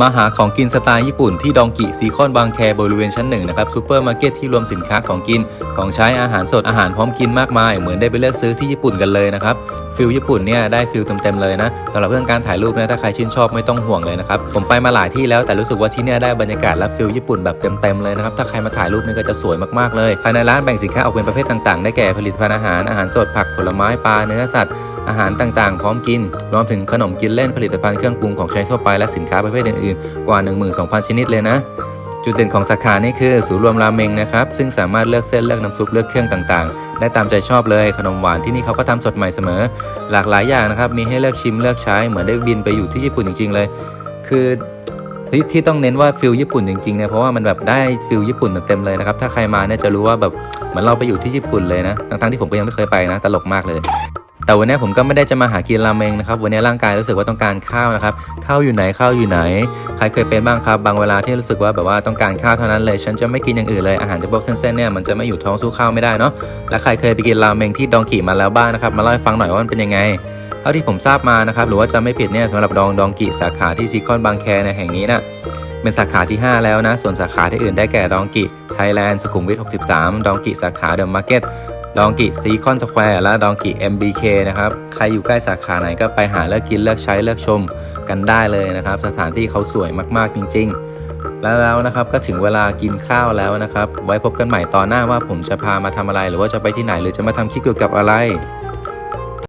มาหาของกินสไตล์ญี่ปุ่นที่ดองกิซีคอนบางแคบริเวณชั้นหนึ่งนะครับซูเปอร์มาร์เก็ตที่รวมสินค้าของกิน ของใช้อาหารสดอาหารพร้อมกินมากมาย เหมือนได้ไปเลือกซื้อที่ญี่ปุ่นกันเลยนะครับฟิลญี่ปุ่นเนี่ยได้ฟิลเต็มๆเลยนะสำหรับเรื่องการถ่ายรูปเนี่ยถ้าใครชื่นชอบไม่ต้องห่วงเลยนะครับผมไปมาหลายที่แล้วแต่รู้สึกว่าที่เนี่ยได้บรรยากาศและฟิลญี่ปุ่นแบบเต็มๆเลยนะครับถ้าใครมาถ่ายรูปเนี่ยก็จะสวยมากๆเลยภายในร้านแบ่งสินค้าออกเป็นประเภทต่างๆ ได้แก่ผลิตภัณฑ์อาหารอาหารสดผักผลไม้ปลาเนื้อสัตว์ อาหารต่างๆ พร้อมกิน รวมถึงขนมกินเล่นผลิตภัณฑ์เครื่องปรุงของใช้ทั่วไปและสินค้าประเภทอื่นๆ กว่า 12,000 ชนิดเลยนะ จุดเด่นของสาขานี่คือศูนย์รวมราเมงนะครับ ซึ่งสามารถเลือกเส้นเลือกน้ำซุปเลือกเครื่องต่างๆ ได้ตามใจชอบเลย ขนมหวานที่นี่เขาก็ทำสดใหม่เสมอ หลากหลายอย่างนะครับ มีให้เลือกชิมเลือกใช้ เหมือนได้บินไปอยู่ที่ญี่ปุ่นจริงๆเลย คือที่ที่ต้องเน้นว่าฟิลญี่ปุ่นจริงๆเนี่ยเพราะว่ามันแบบได้ฟิลญี่ปุ่นเต็มๆเลยนะครับ ถ้าใครมาเนี่ยจะรู้ว่าแบบเหมือนเราไปอยู่ที่ญี่ปุ่นเลยนะ ทั้งๆที่ผมก็ยังไม่เคยไปนะ ตลกมากเลย แต่วันนี้ผมก็ไม่ได้จะมาหากินราเมงนะครับ วันนี้ร่างกายรู้สึกว่าต้องการข้าวนะครับ ข้าวอยู่ไหนข้าวอยู่ไหน ใครเคยเป็นบ้างครับ บางเวลาที่รู้สึกว่าแบบว่าต้องการข้าวเท่านั้นเลย ฉันจะไม่กินอย่างอื่นเลย อาหารจะพวกเส้นๆเนี่ยมันจะไม่อยู่ท้องสู้ข้าวไม่ได้เนาะ และใครเคยไปกินราเมงที่ดองกิมาแล้วบ้างนะครับ มาเล่าให้ฟังหน่อยว่ามันเป็นยังไงเท่าที่ผมทราบมานะครับหรือว่าจะไม่ผิดเนี่ยสำหรับดองดองกิสาขาที่ซีคอนบางแคในแห่งนี้น่ะเป็นสาขาที่ 5 แล้วนะ ส่วนสาขาที่อื่นได้แก่ดองกิไทยแลนด์สุขุมวิท 63 ดองกิสาขาเดอะมาร์เก็ต ดองกิซีคอนสแควร์และดองกิ MBK นะครับ ใครอยู่ใกล้สาขาไหนก็ไปหาเลือกกินเลือกใช้เลือกชมกันได้เลยนะครับ สถานที่เขาสวยมากๆจริง ๆ แล้วแล้วนะครับก็ถึงเวลากินข้าวแล้วนะครับ ไว้พบกันใหม่ตอนหน้าว่าผมจะพามาทำอะไร หรือว่าจะไปที่ไหนหรือจะมาทำคลิปเกี่ยวกับอะไร